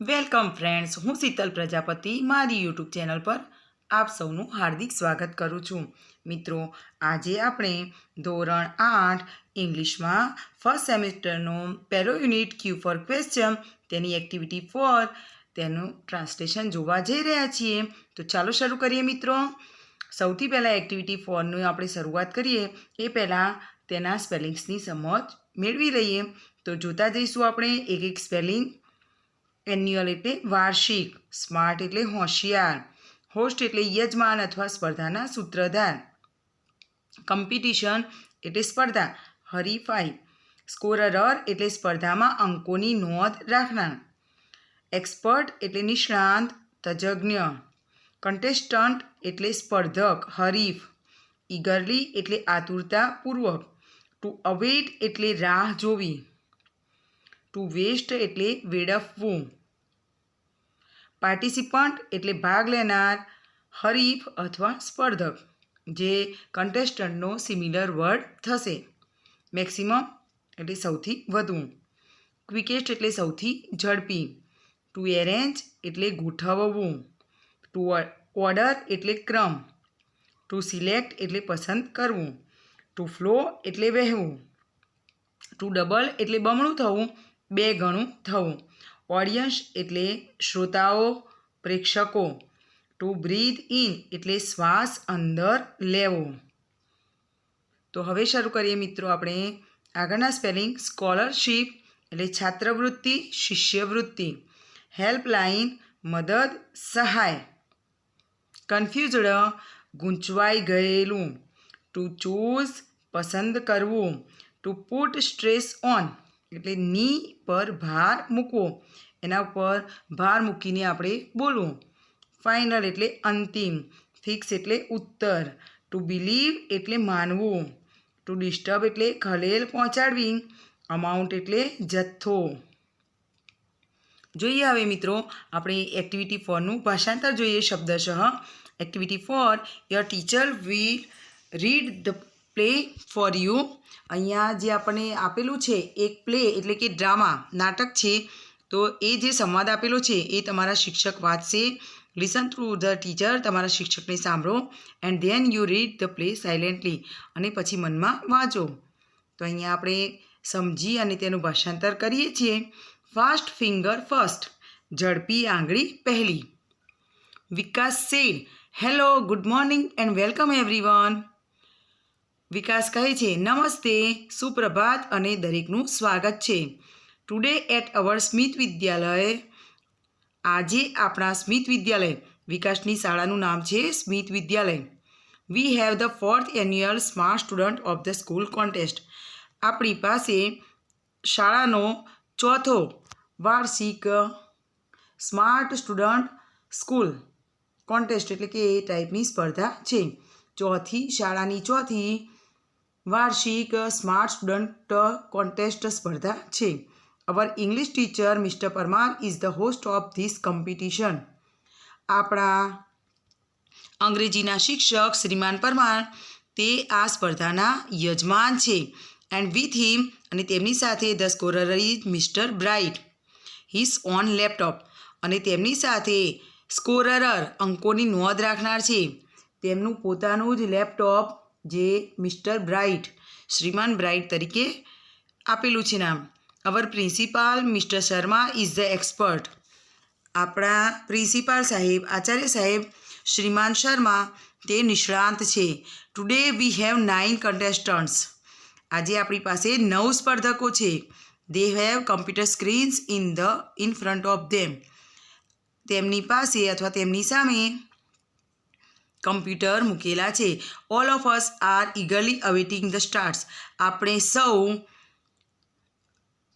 Welcome friends, હું શીતલ પ્રજાપતિ, મારી YouTube channel પર આપ સૌનું હાર્દિક સ્વાગત કરું છું. મિત્રો, આજે આપણે ધોરણ આઠ ઇંગ્લિશમાં ફર્સ્ટ સેમિસ્ટરનો પહેલો યુનિટ ક્યુ ફોર ક્વેશ્ચન, તેની એક્ટિવિટી ફોર તેનું ટ્રાન્સલેશન જોવા જઈ રહ્યા છીએ. તો ચાલો શરૂ કરીએ મિત્રો. સૌથી પહેલાં એક્ટિવિટી ફોરની આપણે શરૂઆત કરીએ. એ પહેલાં તેના સ્પેલિંગ્સની સમજ મેળવી લઈએ. તો જોતા જઈશું આપણે એક એક સ્પેલિંગ એન્યુઅલ એટલે વાર્ષિક, સ્માર્ટ એટલે હોશિયાર, હોસ્ટ એટલે યજમાન અથવા સ્પર્ધાના સૂત્રધાર. કમ્પિટિશન એટલે સ્પર્ધા, હરીફાઈ. સ્કોરર એટલે સ્પર્ધામાં અંકોની નોંધ રાખનાર. એક્સપર્ટ એટલે નિષ્ણાંત, તજજ્ઞ. કન્ટેસ્ટન્ટ એટલે સ્પર્ધક, હરીફ. ઈગરલી એટલે આતુરતાપૂર્વક. ટુ અવેટ એટલે રાહ જોવી. ટુ વેસ્ટ એટલે વેડફવું. પાર્ટિસિપન્ટ એટલે ભાગ લેનાર, હરીફ અથવા સ્પર્ધક, જે કન્ટેસ્ટન્ટનો સિમિલર વર્ડ થશે. મેક્સિમમ એટલે સૌથી વધુ. ક્વિકેસ્ટ એટલે સૌથી ઝડપી. ટુ એરેન્જ એટલે ગોઠવવું. ટુ ઓર્ડર એટલે ક્રમ. ટુ સિલેક્ટ એટલે પસંદ કરવું. ટુ ફ્લો એટલે વહેવું. ટુ ડબલ એટલે બમણું થવું. બે ગણું થવું. ઓડિયન્સ એટલે શ્રોતાઓ, પ્રેક્ષકો. ટુ બ્રીથ ઇન એટલે શ્વાસ અંદર લેવો. તો હવે શરૂ કરીએ મિત્રો આપણે આગળના સ્પેલિંગ સ્કોલરશીપ એટલે છાત્રવૃત્તિ, શિષ્યવૃત્તિ. હેલ્પલાઇન મદદ, સહાય. કન્ફ્યુઝડ ગૂંચવાઈ ગયેલું. ટુ ચૂઝ પસંદ કરવું. ટુ પુટ સ્ટ્રેસ ઓન એટલે ની પર ભાર મૂકવો. એના ઉપર ભાર મૂકીને આપણે બોલવું. ફાઇનલ એટલે અંતિમ. ફિક્સ એટલે ઉત્તર. ટુ બિલીવ એટલે માનવું. ટુ ડિસ્ટર્બ એટલે ખલેલ પહોંચાડવી. અમાઉન્ટ એટલે જથ્થો. જોઈએ હવે મિત્રો, આપણે એક્ટિવિટી ફોરનું ભાષાંતર જોઈએ. શબ્દશઃ. Activity four your teacher will read the play for you. અહીંયા જે આપણને આપેલું છે, એક પ્લે એટલે કે ડ્રામા, નાટક છે. તો એ જે સંવાદ આપેલો છે, એ તમારા શિક્ષક વાંચશે. લિસન થ્રુ ધ ટીચર તમારા શિક્ષકને સાંભળો. And then you read the play silently અને પછી મનમાં વાંચો. તો અહીંયા આપણે સમજી અને તેનું ભાષાંતર કરીએ છીએ. ફાસ્ટ ફિંગર ફર્સ્ટ ઝડપી આંગળી પહેલી. Vikas said hello good morning and welcome everyone Vikas કહે છે, નમસ્તે, સુપ્રભાત અને દરેકનું સ્વાગત છે. ટુડે એટ અવર સ્મિત વિદ્યાલય, આજે આપણા સ્મિત વિદ્યાલય, વિકાસની શાળાનું નામ છે Smit Vidyalaya. We have the fourth annual smart student of the school contest આપણી પાસે શાળાનો ચોથો વાર્ષિક સ્માર્ટ સ્ટુડન્ટ સ્કૂલ કોન્ટેસ્ટ એટલે કે એ ટાઈપની સ્પર્ધા છે. ચોથી, શાળાની ચોથી વાર્ષિક સ્માર્ટ સ્ટુડન્ટ કોન્ટેસ્ટ સ્પર્ધા છે. Our English teacher mister Parmar is the host of this competition. આપણા અંગ્રેજીના શિક્ષક શ્રીમાન પરમાર, તે આ સ્પર્ધાના યજમાન છે એન્ડ વિથ હિમ અને તેમની સાથે the scorer is mister Bright. His own laptop અને તેમની સાથે સ્કોરર અંકોની નોંધ રાખનાર છે. તેમનું પોતાનું જ લેપટોપ જે મિસ્ટર બ્રાઇટ, શ્રીમાન બ્રાઇટ તરીકે આપેલું છે નામ. Our principal mister Sharma is the expert. આપણા પ્રિન્સિપાલ સાહેબ, આચાર્ય સાહેબ, શ્રીમાન શર્મા, તે નિષ્ણાંત છે. Today we have nine contestants આજે આપણી પાસે નવ સ્પર્ધકો છે. They have computer screens in the in front of them તેમની પાસે અથવા તેમની સામે કમ્પ્યુટર મૂકેલા છે. All of us are eagerly awaiting the stars આપણે સૌ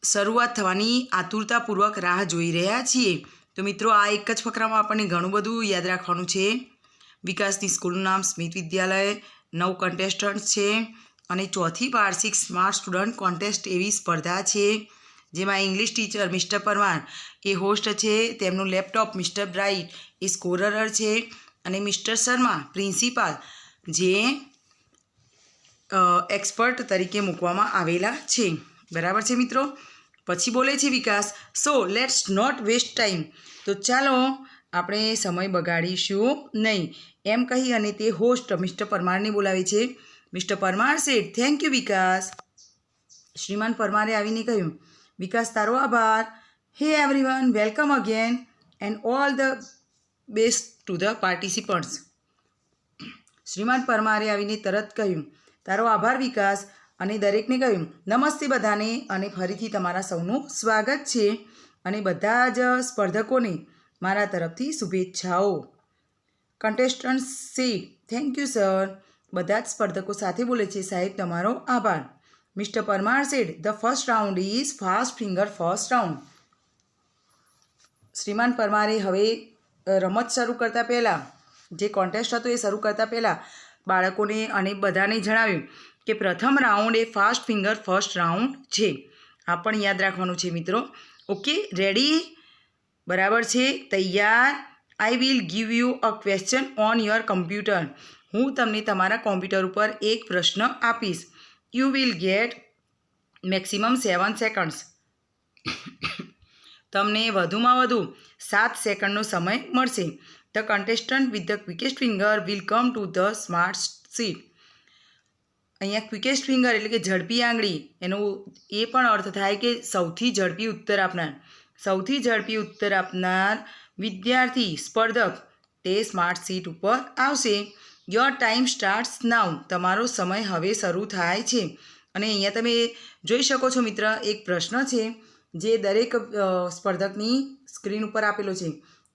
શરૂઆત થવાની આતુરતાપૂર્વક રાહ જોઈ રહ્યા છીએ. તો મિત્રો, આ એક જ ફકરામાં આપણને ઘણું બધું યાદ રાખવાનું છે. વિકાસની સ્કૂલનું નામ સ્મિત વિદ્યાલય, નવ કન્ટેસ્ટન્ટ છે અને ચોથી વાર્ષિક સ્માર્ટ સ્ટુડન્ટ કોન્ટેસ્ટ એવી સ્પર્ધા છે, જેમાં ઇંગ્લિશ ટીચર મિસ્ટર પરમાર, એ હોસ્ટ છે, તેમનું લેપટોપ મિસ્ટર બ્રાઇટ, એ સ્કોરર છે અને મિસ્ટર શર્મા, પ્રિન્સિપાલ, જે એક્સપર્ટ તરીકે મૂકવામાં આવેલા છે. બરાબર છે મિત્રો? પછી બોલે છે Vikas, so, let's not waste time. તો ચાલો, આપણે સમય બગાડીશું નહીં. એમ કહી અને તે હોસ્ટ મિસ્ટર પરમારને બોલાવે છે. Mister Parmar Sheth, thank you વિકાસ. શ્રીમાન પરમારે આવીને કહ્યું, વિકાસ, તારો આભાર. Hey, everyone, welcome again. And all the best to the participants શ્રીમાન પરમારે આવીને તરત કહ્યું, તારો આભાર વિકાસ. અને દરેકને કહ્યું, નમસ્તે બધાને. અને ફરીથી તમારા સૌનું સ્વાગત છે. અને બધા જ સ્પર્ધકોને મારા તરફથી શુભેચ્છાઓ. કન્ટેસ્ટન્ટ સે થેન્ક યુ સર બધા જ સ્પર્ધકો સાથે બોલે છે, સાહેબ, તમારો આભાર. Mister Parmar said the first round is fast finger first round શ્રીમાન પરમારે હવે રમત શરૂ કરતાં પહેલાં, જે કોન્ટેસ્ટ હતો એ શરૂ કરતાં પહેલાં બાળકોને અને બધાને જણાવ્યું કે પ્રથમ રાઉન્ડ એ ફાસ્ટ ફિંગર ફર્સ્ટ રાઉન્ડ છે. આ પણ યાદ રાખવાનું છે મિત્રો. ઓકે રેડી બરાબર છે? તૈયાર? I will give you a question on your computer હું તમને તમારા કોમ્પ્યુટર ઉપર એક પ્રશ્ન આપીશ. You will get maximum seven seconds તમને વધુમાં વધુ સાત સેકન્ડનો સમય મળશે. The contestant with the quickest finger will come to the smart seat. અહીંયા ક્વિકેસ્ટ ફિંગર એટલે કે ઝડપી આંગળી, એનો એ પણ અર્થ થાય કે સૌથી ઝડપી ઉત્તર આપનાર. સૌથી ઝડપી ઉત્તર આપનાર વિદ્યાર્થી, સ્પર્ધક, તે સ્માર્ટ સીટ ઉપર આવશે. યોર ટાઈમ સ્ટાર્ટ્સ નાવ તમારો સમય હવે શરૂ થાય છે. અને અહીંયા તમે જોઈ શકો છો મિત્ર, એક પ્રશ્ન છે. જે દરેક સ્પર્ધકની સ્ક્રીન ઉપર આપેલો છે.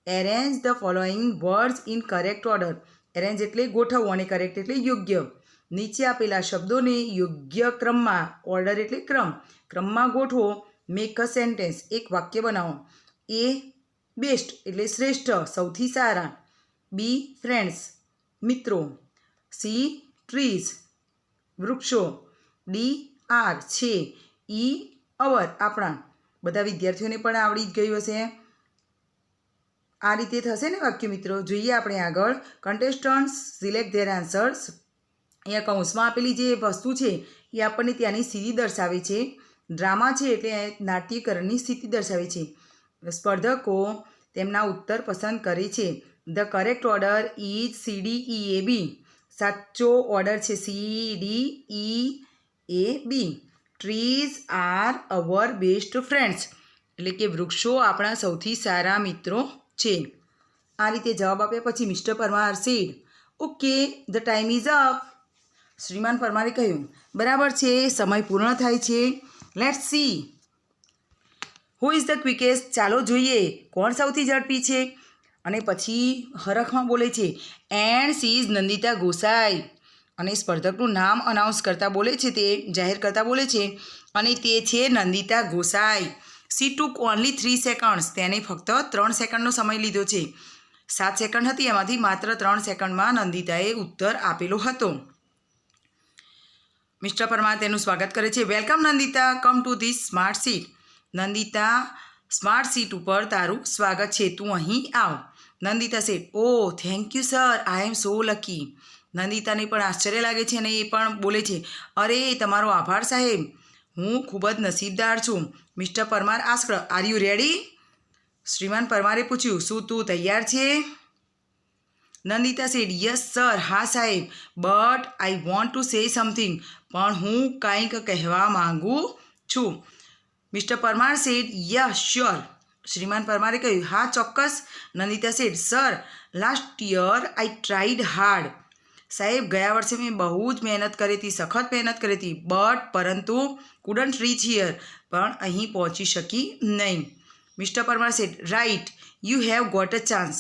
Arrange the following words in correct order arrange એટલે ગોઠવવું અને કરેક્ટ એટલે યોગ્ય. નીચે આપેલા શબ્દોને યોગ્ય ક્રમમાં ઓર્ડર એટલે ક્રમ. ક્રમમાં ગોઠવો. મેક અ સેન્ટેન્સ એક વાક્ય બનાવો. એ બેસ્ટ એટલે શ્રેષ્ઠ, સૌથી સારા. બી ફ્રેન્ડ્સ મિત્રો. સી ટ્રીઝ વૃક્ષો. ડી આર છે. ઈ અવર આપણા. બધા વિદ્યાર્થીઓને પણ આવડી જ ગયું હશે. આ રીતે થશે ને વાક્ય મિત્રો? જોઈએ આપણે આગળ. કન્ટેસ્ટન્ટ્સ સિલેક્ટ ધેર આન્સર્સ અહીંયા કૌંસમાં આપેલી જે વસ્તુ છે, એ આપણને ત્યાંની સ્થિતિ દર્શાવે છે. ડ્રામા છે એટલે નાટ્યકરણની સ્થિતિ દર્શાવે છે. સ્પર્ધકો તેમના ઉત્તર પસંદ કરે છે. The correct order is C D E A B સાચો ઓર્ડર છે C D E A B trees are our best friends એટલે કે વૃક્ષો આપણા સૌથી સારા મિત્રો છે. આ રીતે જવાબ આપ્યા પછી mister Parmar said okay the time is up શ્રીમાન પરમારે કહ્યું, બરાબર છે, સમય પૂર્ણ થાય છે. Let's see who is the quickest ચાલો જોઈએ, કોણ સૌથી ઝડપી છે? અને પછી હરખમાં બોલે છે and she is Nandita Gosai અને સ્પર્ધકનું નામ અનાઉન્સ કરતાં બોલે છે તે, જાહેર કરતાં બોલે છે, અને તે છે Nandita Gosai. She took only three seconds તેને ફક્ત ત્રણ સેકન્ડનો સમય લીધો છે. સાત સેકન્ડ હતી, એમાંથી માત્ર ત્રણ સેકન્ડમાં નંદિતાએ ઉત્તર આપેલો હતો. મિસ્ટર પરમાર, તેનું સ્વાગત કરે છે. Welcome Nandita come to this smart seat Nandita smart seat ઉપર તારું સ્વાગત છે. તું અહીં આવ. Nandita said oh thank you sir I am so lucky નંદિતાને પણ આશ્ચર્ય લાગે છે અને એ પણ બોલે છે, અરે, તમારો આભાર, સાહેબ. હું ખૂબ જ નસીબદાર છું. Mister Parmar ask are you ready શ્રીમાન પરમારે પૂછ્યું, શું તું તૈયાર છે? નંદિતા સેડ યસ સર હા, સાહેબ. But I want to say something પણ હું કંઈક કહેવા માગું છું. Mister Parmar said yes sure શ્રીમાન પરમારે કહ્યું, હા, ચોક્કસ, Nandita said, sir last year I tried hard સાહેબ, ગયા વર્ષે મેં બહુ જ મહેનત કરી હતી, સખત મહેનત કરી હતી બટ પરંતુ કુડન્ટ રીચ હિયર પણ અહીં પહોંચી શકી નહીં. Mister Parmar said right you have got a chance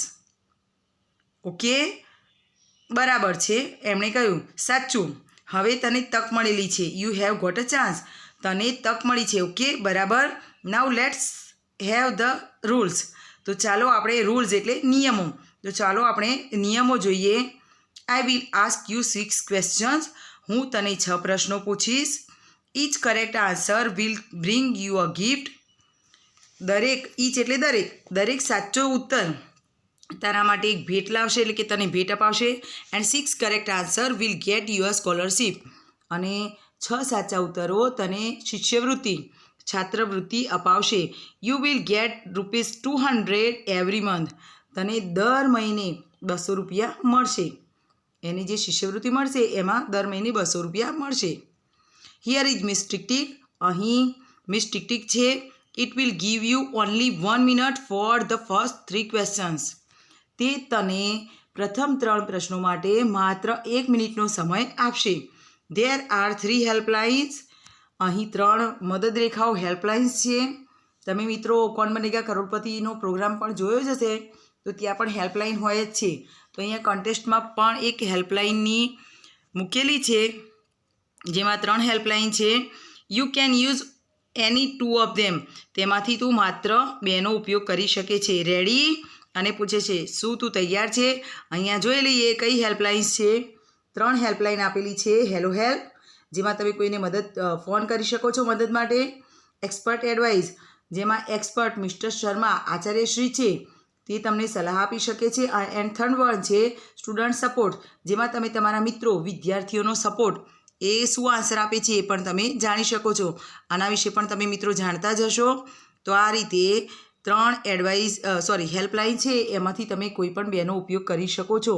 okay બરાબર છે. એમણે કહ્યું, સાચું. હવે તને તક મળેલી છે. You have got a chance તને તક મળી છે. ઓકે બરાબર. Now let's have the rules તો ચાલો આપણે રૂલ્સ એટલે નિયમો. તો ચાલો આપણે નિયમો જોઈએ. I will ask you six questions હું તને છ પ્રશ્નો પૂછીશ. Each correct answer will bring you a gift દરેક ઈચ એટલે દરેક. દરેક સાચો ઉત્તર. તારા માટે એક ભેટ લાવશે એટલે કે તને ભેટ અપાવશે. And six correct answer will get your scholarship અને છ સાચા ઉત્તરો તને શિષ્યવૃત્તિ. છાત્રવૃત્તિ અપાવશે. You will get rupees two hundred every month તને દર મહિને બસો રૂપિયા મળશે. એની જે શિષ્યવૃત્તિ મળશે, એમાં દર મહિને બસો રૂપિયા મળશે. હિયર ઇઝ મિસ ટિકટિક અહીં મિસ ટિકટિક છે. It will give you only one minute for the first three questions તે તને પ્રથમ ત્રણ પ્રશ્નો માટે માત્ર એક મિનિટનો સમય આપશે. દેર આર થ્રી હેલ્પલાઇન્સ અહીં ત્રણ મદદ રેખાઓ હેલ્પલાઇન્સ છે. તમે મિત્રો કોણ બનેગા? કરોડપતિનો પ્રોગ્રામ પણ જોયો જ હશે. તો ત્યાં પણ હેલ્પલાઇન હોય જ છે. તો અહીંયા કોન્ટેસ્ટમાં પણ એક હેલ્પલાઇનની મૂકેલી છે. જેમાં ત્રણ હેલ્પલાઇન છે. You can use any two of them તેમાંથી તું માત્ર બેનો ઉપયોગ કરી શકે છે. રેડી અને પૂછે છે, શું તું તૈયાર છે? અહીંયા જોઈ લઈએ કઈ હેલ્પલાઇન્સ છે. ત્રણ હેલ્પલાઇન આપેલી છે. હેલો હેલ્પ જેમાં તમે કોઈને મદદ ફોન કરી શકો છો મદદ માટે. એક્સપર્ટ એડવાઇસ જેમાં એક્સપર્ટ મિસ્ટર શર્મા આચાર્યશ્રી છે, તે તમને સલાહ આપી શકે છે. એન્ડ થર્ડ વન છે, સ્ટુડન્ટ સપોર્ટ, જેમાં તમે તમારા મિત્રો, વિદ્યાર્થીઓનો સપોર્ટ, એ શું આન્સર આપે છે એ પણ તમે જાણી શકો છો. આના વિશે પણ તમે મિત્રો જાણતા જ હશો. તો આ રીતે ત્રણ એડવાઇસ સોરી, હેલ્પલાઇન છે, એમાંથી તમે કોઈ પણ બેનો ઉપયોગ કરી શકો છો.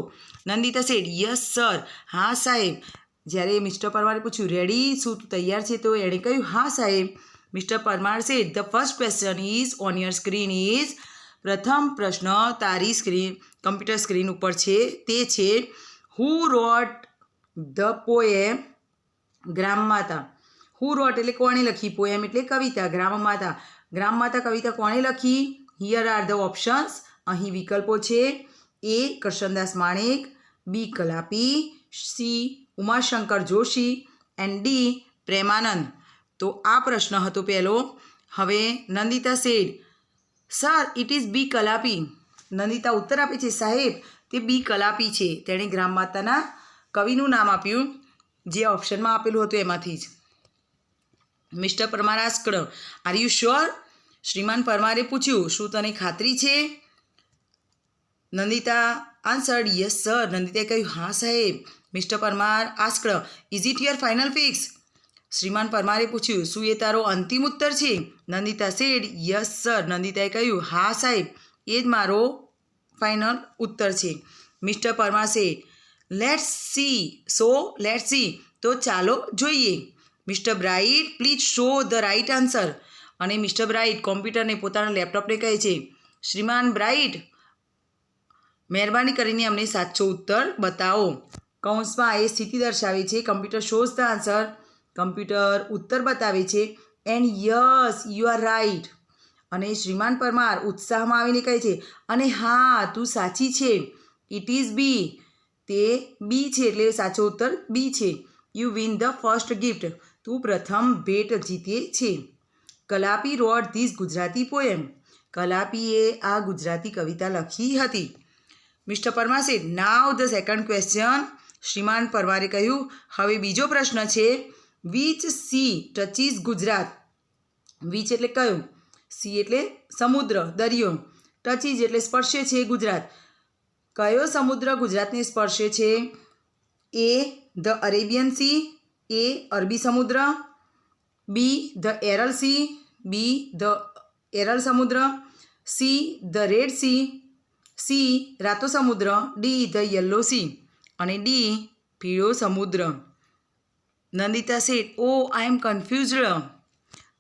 નંદિતા શેઠ, યસ, સર. હા, સાહેબ. જ્યારે મિસ્ટર પરમારે પૂછ્યું રેડી શું તું તૈયાર છે? તો એણે કહ્યું, હા, સાહેબ. Mister Parmar said the first question is on your screen is પ્રથમ પ્રશ્ન તારી સ્ક્રીન કમ્પ્યુટર સ્ક્રીન ઉપર છે, તે છે હુ રોટ ધ પોએમ ગ્રામ માતા. હુ રોટ એટલે કોણે લખી પોએમ એટલે કવિતા, ગ્રામ માતા. ગ્રામ માતા, કવિતા કોણે લખી? હિયર આર ધ ઓપ્શન્સ અહીં વિકલ્પો છે A Karsandas Manek B Kalapi C Umashankar Joshi and D Premanand. તો આ પ્રશ્ન હતો પહેલો. હવે Nandita said sir it is B Kalapi Nandita ઉત્તર આપે છે, સાહેબ, તે બી કલાપી છે. તેણે ગ્રામ માતાના કવિનું નામ આપ્યું, જે ઓપ્શનમાં આપેલું હતું એમાંથી જ. Mister Parmar asked are you sure શ્રીમાન પરમારે પૂછ્યું, શું તને ખાતરી છે? નંદિતા આન્સર્ડ યસ સર નંદિતાએ કહ્યું, હા, સાહેબ. Mister Parmar asked is it your final fix શ્રીમાન પરમારે પૂછ્યું, શું એ તારો અંતિમ ઉત્તર છે? નંદિતા સેડ યસ સર નંદિતાએ કહ્યું, હા, સાહેબ, એ જ મારો ફાઇનલ ઉત્તર છે. Mister Parmar said let's see so let's see તો ચાલો જોઈએ. Mister Bright please show the right answer અને મિસ્ટર બ્રાઇટ કોમ્પ્યુટરને પોતાના લેપટોપને કહે છે, શ્રીમાન બ્રાઇટ, મહેરબાની કરીને અમને સાચો ઉત્તર બતાવો. કૌંસમાં એ સ્થિતિ દર્શાવે છે. Computer shows the answer computer ઉત્તર બતાવે છે. And yes you are right અને શ્રીમાન પરમાર ઉત્સાહમાં આવીને કહે છે, અને હા, તું સાચી છે. ઇટ ઇઝ બી તે બી છે એટલે સાચો ઉત્તર બી છે. You win the first gift તું પ્રથમ ભેટ જીતે છે. Kalapi wrote this Gujarati poem કલાપીએ આ ગુજરાતી કવિતા લખી હતી. Mister Parmar said now the second question શ્રીમાન પરમારે કહ્યું, હવે બીજો પ્રશ્ન છે, which sea touches Gujarat. Which એટલે કયું? સી એટલે સમુદ્ર, દરિયો. ટચીજ એટલે સ્પર્શે છે ગુજરાત. કયો સમુદ્ર ગુજરાતને સ્પર્શે છે? A, the Arabian sea, A, અરબી સમુદ્ર. B, the Aral sea, B, the Aral સમુદ્ર. C, the red sea sea, રાતો સમુદ્ર. D, the yellow sea. અને ડી, પીળો સમુદ્ર. નંદિતા શેઠ, ઓ આઈ એમ કન્ફ્યુઝડ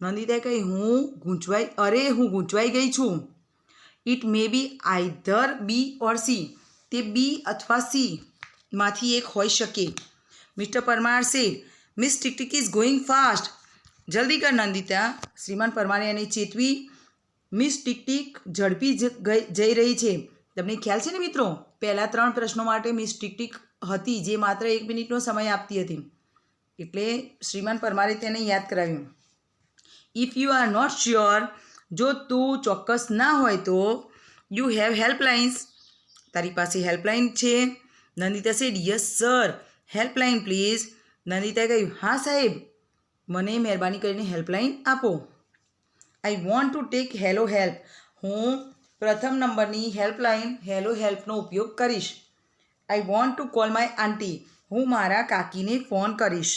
નંદિતાએ કહી હું ગૂંચવાઈ, અરે, હું ગૂંચવાઈ ગઈ છું. It may be either B or C તે બી અથવા સી માંથી એક હોઈ શકે. Mister Parmar said miss tick tick is going fast જલ્દી કર, નંદિતા. શ્રીમાન પરમારે એને ચેતવી મિસ ટિકટિક ઝડપી જઈ રહી છે. તમને ખ્યાલ છે ને મિત્રો? પહેલાં ત્રણ પ્રશ્નો માટે મિસ ટિકટિક હતી, જે માત્ર એક મિનિટનો સમય આપતી હતી. એટલે શ્રીમાન પરમારે તેને યાદ કરાવ્યું. If you are not sure જો તું ચોક્કસ ના હોય તો યુ હેવ હેલ્પલાઇન્સ તારી પાસે હેલ્પલાઇન છે? Nandita said yes sir helpline please નંદિતાએ કહ્યું, હા, સાહેબ. મને મહેરબાની કરીને હેલ્પલાઇન આપો. I want to take hello help હું પ્રથમ નંબરની હેલ્પલાઇન હેલો હેલ્પનો ઉપયોગ કરીશ. I want to call my aunty હું મારા કાકીને ફોન કરીશ.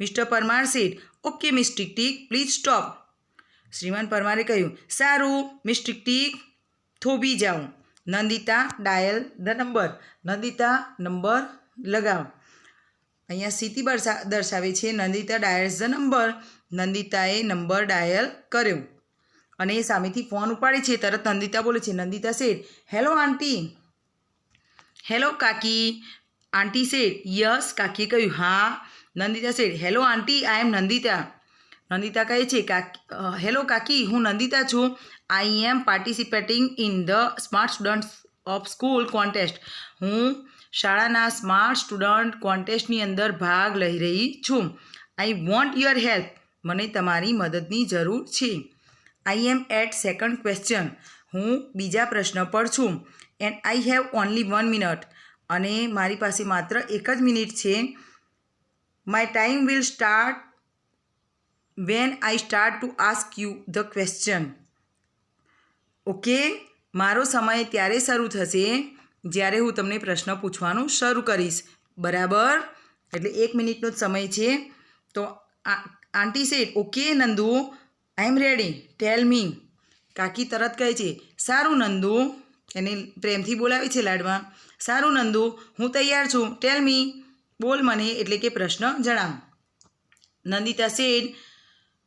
Mister Parmar said okay miss tick please stop શ્રીમાન પરમારે કહ્યું, સારું મિસ ટીક થોભી જાઉં. Nandita dial the number Nandita number લગાવ. અહીંયા સ્થિતિ દર્શા દર્શાવે છે, નંદિતા ડાયલ્સ ધ નંબર નંદિતાએ નંબર ડાયલ કર્યો. અને એ સામેથી ફોન ઉપાડે છે, તરત નંદિતા બોલે છે. Nandita said hello aunty hello કાકી આંટી સેડ યસ કાકીએ કહ્યું, હા. Nandita said hello aunty I am Nandita Nandita કહે છે કાકી હેલો કાકી હું નંદિતા છું. I am participating in the smart students of school contest હું શાળાના સ્માર્ટ સ્ટુડન્ટ કોન્ટેસ્ટની અંદર ભાગ લઈ રહી છું. આઈ વોન્ટ યોર હેલ્પ મને તમારી મદદની જરૂર છે. I am at second question હું બીજા પ્રશ્ન પર છું. And I have only one minute. અને મારી પાસે માત્ર એક જ મિનિટ છે. My time will start when I start to ask you the question. Okay? મારો સમય ત્યારે શરૂ થશે જ્યારે હું તમને પ્રશ્ન પૂછવાનું શરૂ કરીશ. બરાબર? એટલે એક મિનિટનો જ સમય છે. તો aunty said okay, Nandu I am ready tell me કાકી તરત કહે છે, સારું, નંદુ. એને પ્રેમથી બોલાવે છે લાડમાં સારું, નંદુ, હું તૈયાર છું. ટેલ મી બોલ મને, એટલે કે પ્રશ્ન જણાવ. નંદિતા શેઠ,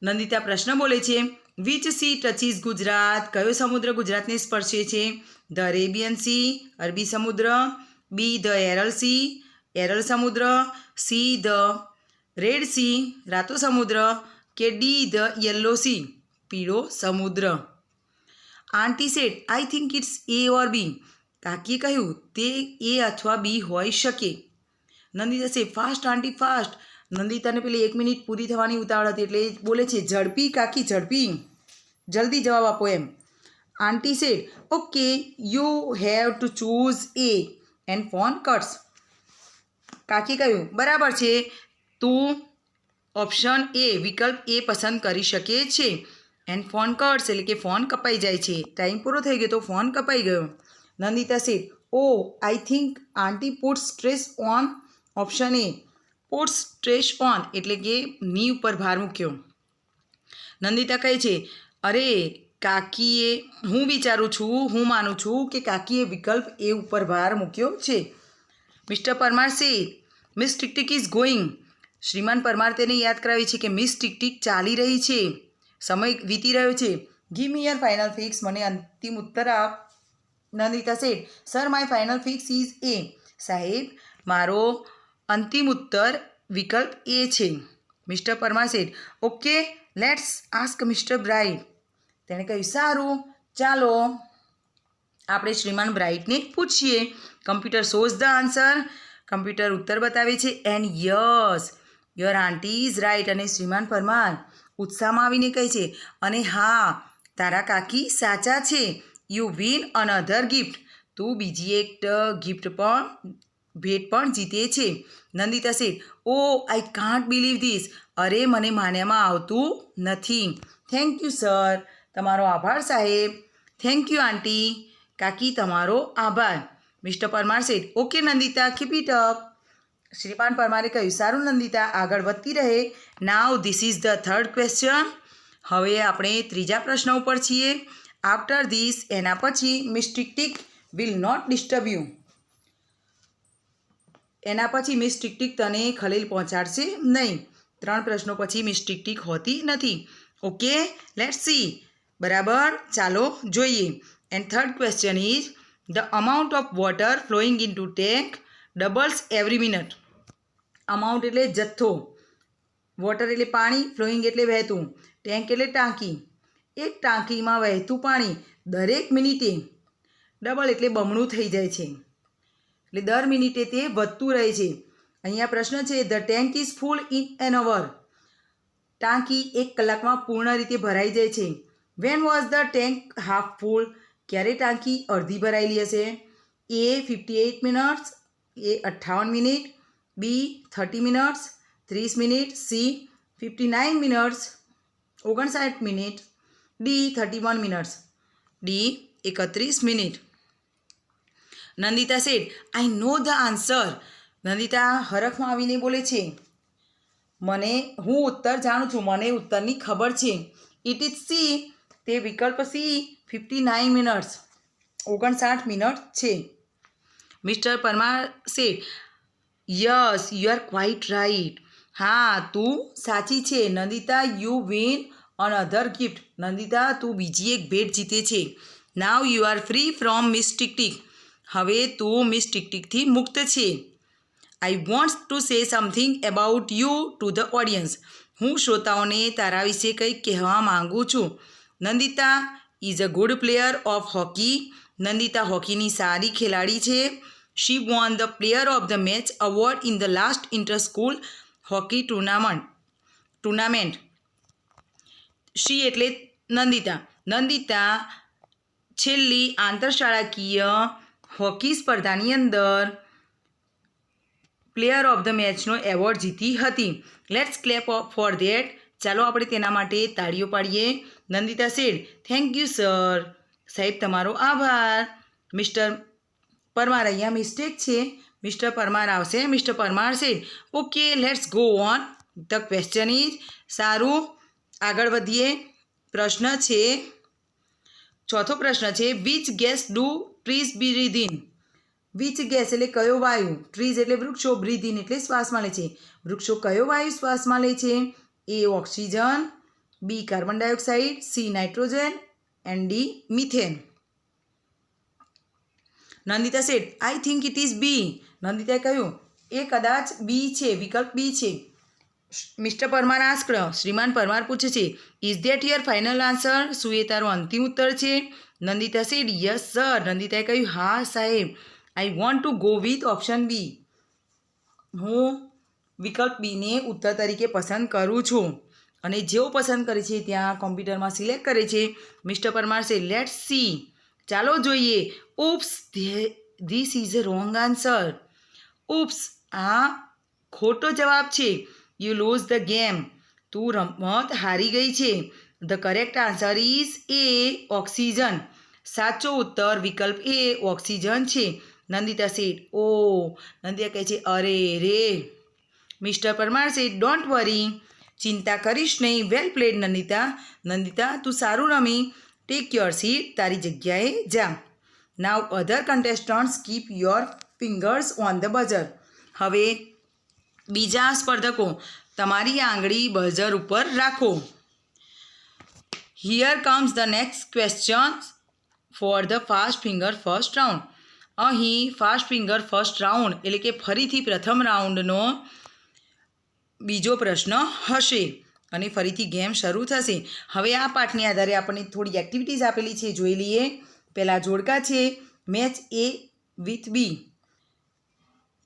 નંદિતા પ્રશ્ન બોલે છે વિચ સી ટચીસ ગુજરાત? કયો સમુદ્ર ગુજરાતને સ્પર્શે છે? ધ અરેબિયન સી અરબી સમુદ્ર? બી ધ એરલ સી એરલ સમુદ્ર? સી ધ રેડ સી રાતો સમુદ્ર? કે ડી ધ યલો સી પીળો સમુદ્ર? Aunty said I think it's A or B કાકીએ કહ્યું, તે એ અથવા બી હોઈ શકે. નંદિતા સે ફાસ્ટ આંટી ફાસ્ટ નંદિતાને પેલી એક મિનિટ પૂરી થવાની ઉતાવળ હતી એટલે બોલે છે, ઝડપી, કાકી, ઝડપી. જલ્દી જવાબ આપો એમ. Aunty said okay you have to choose A and phone cuts કાકી કહ્યું, બરાબર છે. તું ઓપ્શન એ વિકલ્પ એ પસંદ કરી શકે છે. એન્ડ ફોન કટ્સ એટલે કે ફોન કપાઈ જાય છે. ટાઈમ પૂરો થઈ ગયો તો ફોન કપાઈ ગયો. Nandita said oh I think aunty put stress on option A put stress on એટલે કે ની ઉપર ભાર મૂક્યો. નંદિતા કહે છે, અરે, કાકીએ, હું વિચારું છું, હું માનું છું કે કાકીએ વિકલ્પ એ ઉપર ભાર મૂક્યો છે. Mister Parmar say miss tick tick is going શ્રીમાન પરમાર તેને યાદ કરાવે છે કે મિસ ટિક ટિક ચાલી રહી છે. સમય વીતી રહ્યો છે. Give me your final fix મને અંતિમ ઉત્તર આપ. Nandita said. Sir my final fix is A સાહેબ, મારો અંતિમ ઉત્તર વિકલ્પ એ છે. Mister Parmar said. Okay let's ask mister Bright. તેણે કહ્યું, સારું, ચાલો. આપણે શ્રીમાન બ્રાઇટને પૂછીએ. Computer shows the answer computer ઉત્તર બતાવે છે and yes your aunty is right અને શ્રીમાન પરમાર. ઉત્સાહમાં આવીને કહે છે, અને હા, તારા કાકી સાચા છે. યુ વિન અનધર ગિફ્ટ તું બીજી એક ગિફ્ટ પણ, ભેટ પણ જીતે છે. Nandita Sheth oh I can't believe this અરે, મને માન્યામાં આવતું નથી. થેન્ક યુ સર તમારો આભાર, સાહેબ. થેન્ક યુ આંટી કાકી, તમારો આભાર. Mister Parmar said okay Nandita keep it up શ્રીપાન પરમારે કહ્યું, સારું નંદિતા, આગળ વધતી રહે. Now this is the third question હવે આપણે ત્રીજા પ્રશ્ન ઉપર છીએ. આફ્ટર ધીસ એના પછી miss tick tick tick tick will not disturb you એના પછી મિસ ટિક ટિક તને ખલેલ પહોંચાડશે નહીં. ત્રણ પ્રશ્નો પછી મિસ ટિક ટિક હોતી નથી. ઓકે લેટ સી બરાબર? ચાલો જોઈએ. And third question is the amount of water flowing into tank doubles every minute amount એટલે જથ્થો. વોટર એટલે પાણી ફ્લોઈંગ એટલે વહેતું. ટેન્ક એટલે ટાંકી. એક ટાંકીમાં વહેતું પાણી દરેક મિનિટે ડબલ એટલે બમણું થઈ જાય છે. એટલે દર મિનિટે તે વધતું રહે છે. અહીંયા પ્રશ્ન છે the tank is full in an hour ટાંકી એક કલાકમાં પૂર્ણ રીતે ભરાઈ જાય છે. When was the tank half full ક્યારે ટાંકી અડધી ભરાયેલી હશે? A fifty eight minutes A અઠ્ઠાવન મિનિટ બી થર્ટી મિનિટ્સ, ત્રીસ minute, C fifty nine minutes, ઓગણસાઠ minute, D thirty one minutes, D એકત્રીસ minute. Nandita Sheth I know the answer Nandita હરખમાં આવીને બોલે છે, મને, હું ઉત્તર જાણું છું, મને ઉત્તરની ખબર છે. ઇટ ઇઝ સી તે વિકલ્પ સી ફિફ્ટી નાઇન મિનિટ્સ, ઓગણસાઠ મિનિટ છે. Mister Parmar said yes you are quite right હા, તું સાચી છે. Nandita you win another gift Nandita, તું બીજી એક ભેટ જીતે છે. Now you are free from miss Ticktick હવે તું મિસ ટિકટિકથી મુક્ત છે. I want to say something about you to the audience હું શ્રોતાઓને તારા વિશે કંઈક કહેવા માગું છું. Nandita is a good player of hockey Nandita હોકીની સારી ખેલાડી છે. Won the player of the match award in the last inter school hockey tournament tournament she એટલે નંદિતા. નંદિતા છેલ્લી આંતરશાળાકીય હોકી સ્પર્ધાની અંદર પ્લેયર ઓફ ધ મેચનો એવોર્ડ જીતી હતી. લેટ્સ ક્લેપ ફોર ધેટ ચાલો આપણે તેના માટે તાળીઓ પાડીએ. નંદિતા શેઠ થેન્ક યુ સર સાહેબ, તમારો આભાર. મિસ્ટર પરમાર અહીંયા મિસ્ટેક છે. મિસ્ટર પરમાર આવશે. મિસ્ટર પરમાર છે. Okay let's go on the question is સારું. આગળ વધીએ. પ્રશ્ન છે, ચોથો પ્રશ્ન છે which gas do trees breathe in which gas એટલે કયો વાયુ? ટ્રીઝ એટલે વૃક્ષો બ્રીધ ઇન એટલે શ્વાસમાં લે છે. વૃક્ષો કયો વાયુ શ્વાસમાં લે છે? A oxygen. B carbon dioxide C nitrogen and D methane Nandita said I think it is B નંદિતાએ કહ્યું, એ કદાચ બી છે, વિકલ્પ બી છે. મિસ્ટર પરમાર આસ્કડ શ્રીમાન પરમાર પૂછે છે is that your final answer શું એ તારો અંતિમ ઉત્તર છે? નંદિતા સેડ યસ સર નંદિતાએ કહ્યું, હા, સાહેબ. I want to go with option B હું વિકલ્પ બીને ઉત્તર તરીકે પસંદ કરું છું. અને જેઓ પસંદ કરે છે, ત્યાં કોમ્પ્યુટરમાં સિલેક્ટ કરે છે. મિસ્ટર પરમાર સે લેટ સી ચાલો જોઈએ. Oops this is a wrong answer oops આ ખોટો જવાબ છે. યુ લૂઝ ધ ગેમ તું રમત હારી ગઈ છે. The correct answer is A oxygen સાચો ઉત્તર વિકલ્પ એ ઓક્સિજન છે. નંદિતા સેટ ઓ. નંદિતા કહે છે, અરે રે. Mister Parmar said don't worry ચિંતા કરીશ નહીં. વેલ પ્લેડ નંદિતા. નંદિતા, તું સારું રમી. ટેક યોર સીટ તારી જગ્યાએ જા now other contestants keep your fingers on the buzzer હવે બીજા સ્પર્ધકો તમારી આંગળી બઝર ઉપર રાખો here comes the next question for the fast finger first round અહીં ફાસ્ટ ફિંગર ફર્સ્ટ રાઉન્ડ એટલે કે ફરીથી પ્રથમ રાઉન્ડનો બીજો પ્રશ્ન હશે અને ફરીથી ગેમ શરૂ થશે. હવે આ પાઠને આધારે આપણને થોડી એક્ટિવિટીઝ આપેલી છે, જોઈ લઈએ. પહેલાં જોડકા છે મેચ એ વિથ બી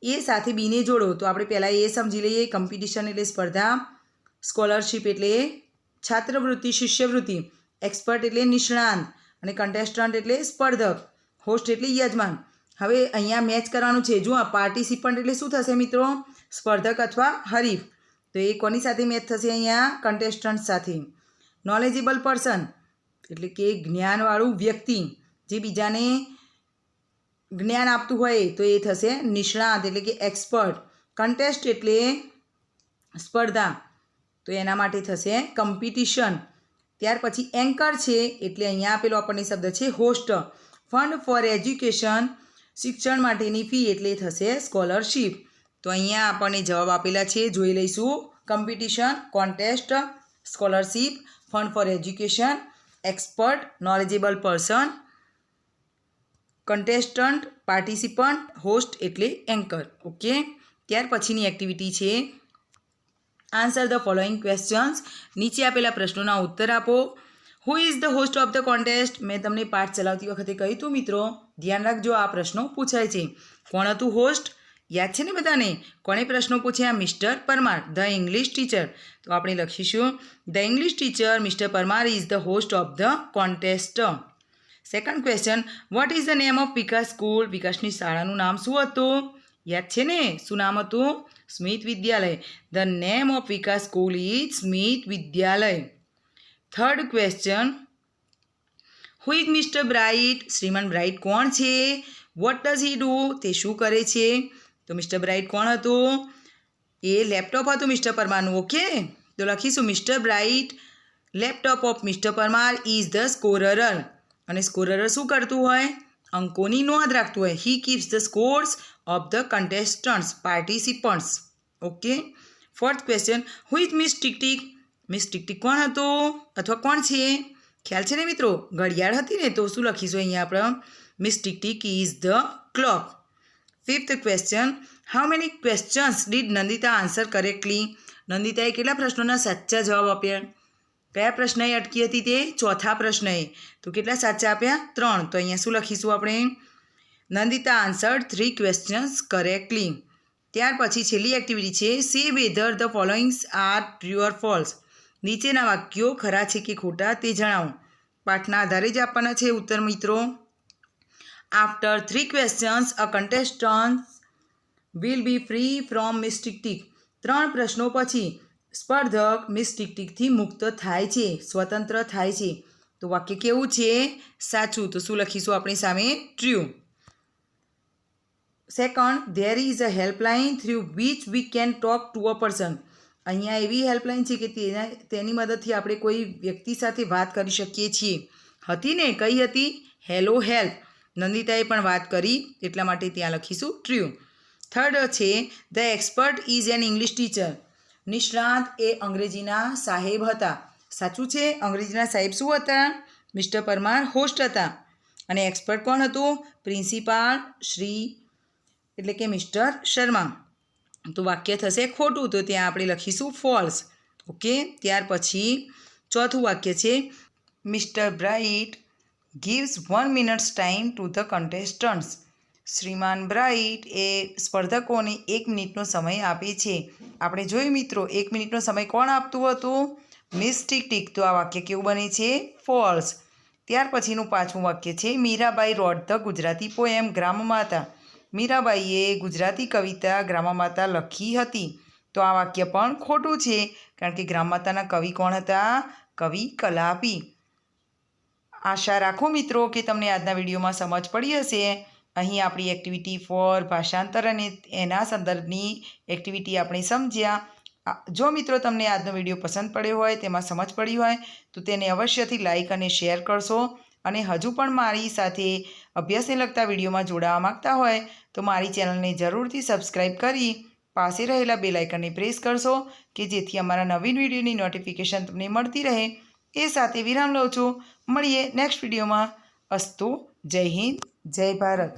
એ સાથે બીને જોડો. તો આપણે પહેલાં એ સમજી લઈએ. કમ્પિટિશન એટલે સ્પર્ધા. સ્કોલરશિપ એટલે છાત્રવૃત્તિ, શિષ્યવૃત્તિ. એક્સપર્ટ એટલે નિષ્ણાંત. અને કન્ટેસ્ટન્ટ એટલે સ્પર્ધક. હોસ્ટ એટલે યજમાન. હવે અહીંયા મેચ કરવાનું છે. જો પાર્ટિસિપન્ટ એટલે શું થશે મિત્રો? સ્પર્ધક અથવા હરીફ. તો એ કોની સાથે મેચ થશે અહીંયા? કન્ટેસ્ટન્ટ સાથે. નોલેજેબલ પર્સન એટલે કે જ્ઞાનવાળું વ્યક્તિ. જે બીજાને જ્ઞાન આપતું હોય તો એ થશે નિષ્ણાત, એટલે કે એક્સપર્ટ કન્ટેસ્ટ એટલે સ્પર્ધા. તો એના માટે થશે કમ્પિટિશન ત્યાર પછી એન્કર છે, એટલે અહીંયા આપેલો આપણને શબ્દ છે હોસ્ટ ફંડ ફોર એજ્યુકેશન શિક્ષણ માટેની ફી એટલે થશે સ્કોલરશીપ તો અહીંયા આપણને જવાબ આપેલા છે, જોઈ લઈશું. Competition contest scholarship fund for education expert knowledgeable person contestant participant host એટલે એન્કર ઓકે ત્યાર પછીની એક્ટિવિટી છે. આન્સર ધ ફોલોઈંગ ક્વેશ્ચન્સ નીચે આપેલા પ્રશ્નોના ઉત્તર આપો. Who is the host of the contest મેં તમને પાઠ ચલાવતી વખતે કહ્યું હતું મિત્રો. ધ્યાન રાખજો, આ પ્રશ્નો પૂછાય છે. કોણ હતું હોસ્ટ યાદ છે ને બધાને? કોણે પ્રશ્નો પૂછ્યા? Mister Parmar, the English teacher. તો આપણે લખીશું, the English teacher, mister Parmar is the host of the contest second question, what is the name of Vikas school? વિકાસની શાળાનું નામ શું હતું? યાદ છે ને? શું નામ હતું? Smit Vidyalaya. The name of Vikas school is Smit Vidyalaya. Third question, who is mister Bright? Shriman Bright કોણ છે? What does he do? તે શું કરે છે? તો મિસ્ટર બ્રાઇટ કોણ હતું? એ લેપટોપ હતું મિસ્ટર પરમારનું ઓકે તો લખીશું mister Bright laptop of mister Parmar is the scorer અને સ્કોરર શું કરતું હોય? અંકોની નોંધ રાખતું હોય. He keeps the scores of the contestants participants okay fourth question who is miss Ticktick miss Ticktick કોણ હતું? અથવા કોણ છે? ખ્યાલ છે ને મિત્રો? ઘડિયાળ હતી ને, તો શું લખીશું અહીંયા આપણે? Miss Ticktick is the clock fifth question how many questions did Nandita answer correctly નંદિતાએ કેટલા પ્રશ્નોના સાચા જવાબ આપ્યા? કયા પ્રશ્નએ અટકી હતી તે? ચોથા પ્રશ્નએ. તો કેટલા સાચા આપ્યા? ત્રણ. તો અહીંયા શું લખીશું આપણે? Nandita answer three questions correctly ત્યાર પછી છેલ્લી એક્ટિવિટી છે say whether the followings are true false નીચેના વાક્યો ખરા છે કે ખોટા તે જણાવો. પાઠના આધારે જ આપવાના છે ઉત્તર મિત્રો. After three questions a contestant will be free from miss Ticktick ત્રણ પ્રશ્નો પછી સ્પર્ધક મિસ્ટિકટિકથી મુક્ત થાય છે, સ્વતંત્ર થાય છે. તો વાક્ય કેવું છે? સાચું. તો શું લખીશું આપણી સામે? True second there is a helpline through which we can talk to a person અહીંયા એવી હેલ્પલાઇન છે કે તેના, તેની મદદથી આપણે કોઈ વ્યક્તિ સાથે વાત કરી શકીએ છીએ. હતી ને? કઈ હતી? હેલો હેલ્પ નંદિતાએ પણ વાત કરી, એટલા માટે ત્યાં લખીશું ટ્રુ થર્ડ છે, the expert is an English teacher. નિષ્ણાત એ અંગ્રેજીના સાહેબ હતા. સાચું છે, અંગ્રેજીના સાહેબ શું હતા? મિસ્ટર પરમાર હોસ્ટ હતા. અને એક્સપર્ટ કોણ હતું? પ્રિન્સિપાલ શ્રી, એટલે કે મિસ્ટર શર્મા. તો વાક્ય થશે ખોટું, તો ત્યાં આપણે લખીશું ફોલ્સ. ઓકે, ત્યાર પછી ચોથું વાક્ય છે, mister Bright gives one minutes time to the contestants Shriman Bright એ સ્પર્ધકોને એક મિનિટનો સમય આપે છે. આપણે જોયું મિત્રો, એક મિનિટનો સમય કોણ આપતું હતું? મિસ ટીક ટીક તો આ વાક્ય કેવું બને છે? ફોલ્સ ત્યાર પછીનું પાંચમું વાક્ય છે, Mirabai wrote the Gujarati poem Grammata મીરાબાઈએ Gujarati કવિતા ગ્રામમાતા લખી હતી. તો આ વાક્ય પણ ખોટું છે, કારણ કે ગ્રામમાતાના કવિ કોણ હતા? કવિ કલાપી. આશા રાખો મિત્રો કે તમને આજના વિડીયોમાં સમજ પડી હશે. અહીં આપણી એક્ટિવિટી ફોર ભાષાંતર અને એના સંદર્ભની એક્ટિવિટી આપણે સમજ્યા. જો મિત્રો તમને આજનો વીડિયો પસંદ પડ્યો હોય, તેમાં સમજ પડી હોય, તો તેને અવશ્યથી લાઇક અને શેર કરશો. અને હજુ પણ મારી સાથે અભ્યાસને લગતા વિડીયોમાં જોડાવા માંગતા હોય, તો મારી ચેનલને જરૂરથી સબસ્ક્રાઈબ કરી પાસે રહેલા બેલાઇકનને પ્રેસ કરશો, કે જેથી અમારા નવીન વિડીયોની નોટિફિકેશન તમને મળતી રહે. એ સાથે વિરામ લઉં છું. મળીએ નેક્સ્ટ વિડીયોમાં અસ્તુ જય હિન્દ જય ભારત.